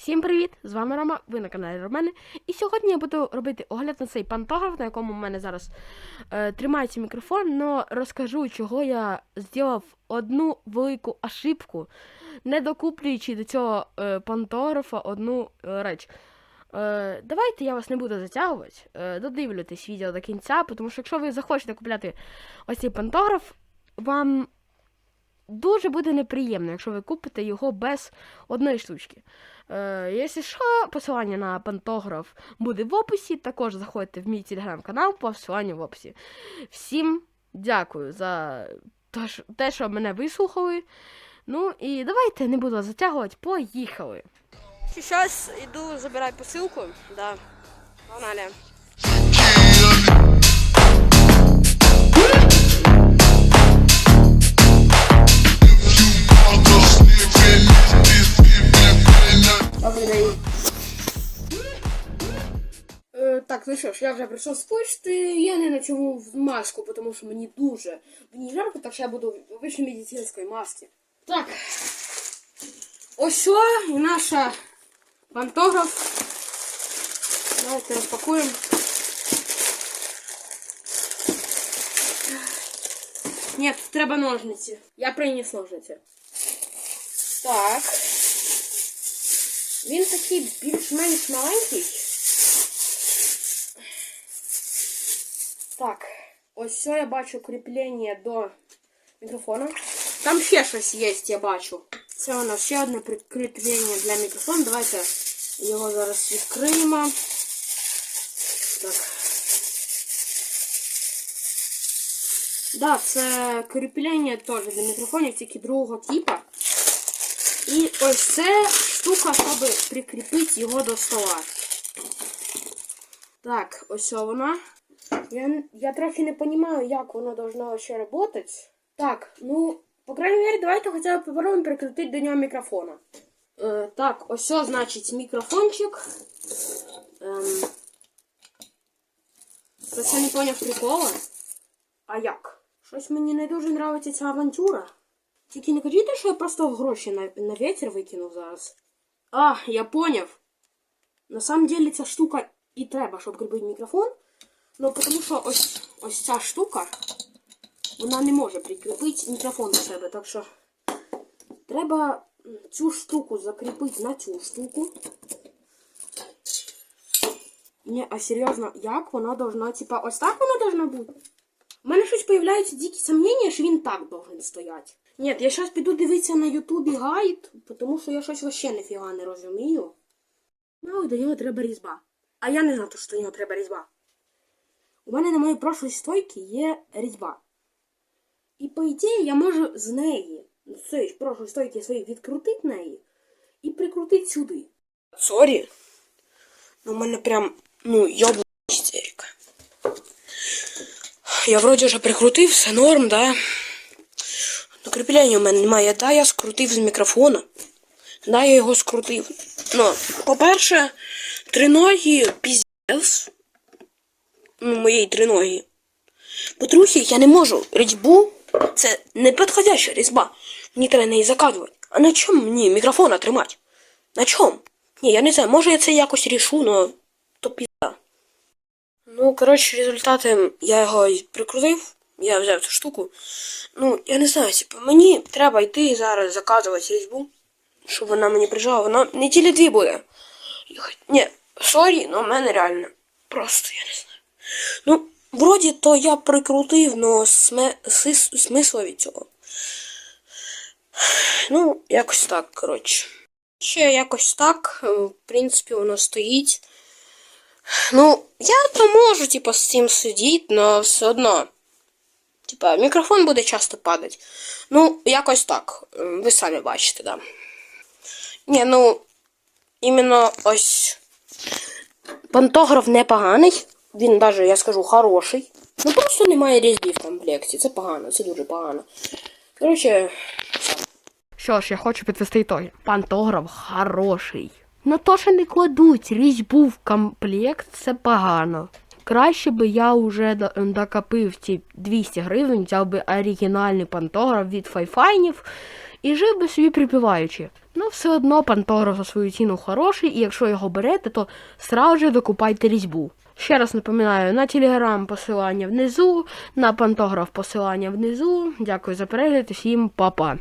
Всім привіт! З вами Рома, ви на каналі Романи. І сьогодні я буду робити огляд на цей пантограф, на якому в мене зараз е, тримається мікрофон, але розкажу, чого я зробив одну велику ошибку, не докуплюючи до цього е, пантографа одну е, реч. Е, давайте я вас не буду затягувати, е, додивлюйтесь відео до кінця, тому що якщо ви захочете купляти ось цей пантограф, вам дуже буде неприємно, якщо ви купите його без одної штучки. Е, якщо що, посилання на пантограф буде в описі. Також заходьте в мій телеграм-канал по посиланню в описі. Всім дякую за те, що- мене вислухали. Ну і давайте не буду затягувати, поїхали. Зараз йду забирати посилку. Да. Погнали. Так, ну що ж, я вже прийшов з пошти. Я не натягнув маску, тому що мені дуже мені жарко, так що я буду в вищій медицинській масці. Так. Ось наша пантограф. Давайте розпакуємо. Ні, тут треба ножниці. Я приніс ножниці. Так. Він такий більш-менш маленький. Так, ось все я бачу кріплення до мікрофона. Там ще щось є, я бачу. Це у нас ще одне прикріплення для мікрофону. Давайте його зараз відкриємо. Так. Да, це кріплення теж для мікрофонів, тільки другого типа. І ось це штука, щоб прикріпити його до стола. Так, ось вона. Я, я трохи не розумію, як воно должно ще працювати. Так, ну, по крайней мере, давайте хоча б попробуємо прикрутити до нього мікрофона. Е, так, ось, значить, мікрофончик. Ем, Просто не поняв прикола. А як? Щось мені не дуже подобається ця авантюра. Тільки не кажіть, що я просто гроші на, на вітер викинув зараз. А, я поняв. На самом деле ця штука і треба, щоб кріпити мікрофон. Ну, тому що ось, ось ця штука, вона не може прикріпити мікрофон до себе. Так що треба цю штуку закріпити на цю штуку. Ні, а серйозно, як вона должна, типа, ось так вона должна бути? У мене щось появляються дикі сомнення, що він так должен стояти. Ні, я зараз піду дивитися на Ютубі гайд, тому що я щось вообще ніфіга не розумію. Ну, до нього треба різьба. А я не знаю, що до нього треба різьба. У мене на моїй прошлій стойці є різьба. І по ідеї я можу з неї, з цієї прошлої стойки своєї відкрутити неї і прикрутити сюди. Сорі. Ну, у мене прям, ну, йобла істерика. Я вроді вже прикрутив, все норм, да? Ну, кріплення у мене немає. Да, я скрутив з мікрофона. Да, я його скрутив. Ну, по-перше, триногі піздець. Ну, моєї триногі. По-друге, я не можу різьбу. Це не підходяща різьба. Мені треба неї закатувати. А на чому мені мікрофона тримати? На чому? Ні, я не знаю, може я це якось рішу, но то пізда. Ну, коротше, результати я його прикрутив. Я взяв цю штуку. Ну, я не знаю, типу, мені треба йти зараз заказувати різьбу, щоб вона мені прижала. Вона не тілі дві буде. Ні, сорі, але в мене реально. Просто я не знаю. Ну, вроді то я прикрутив, но сме... смисла від цього. Ну, якось так, коротше. Ще якось так, е, в принципі, воно стоїть. Ну, я то можу, типу, з цим сидіти, але все одно. Типа, мікрофон буде часто падати. Ну, якось так. Е, Ви самі бачите, да. Ні, ну, іменно ось. Пантограф непоганий. Він навіть, я скажу, хороший. Ну просто немає різьбі в комплекті. Це погано, це дуже погано. Коротше. Що ж, я хочу підвести ітоги. Пантограф хороший. Ну то, що не кладуть різьбу в комплект, це погано. Краще би я вже докопив ці 200 гривень, взяв би оригінальний пантограф від файфайнів і жив би собі припіваючи. Ну, все одно пантограф за свою ціну хороший, і якщо його берете, то сразу же докупайте різьбу. Ще раз напоминаю, на телеграм посилання внизу, на пантограф посилання внизу. Дякую за перегляд, всім па-па.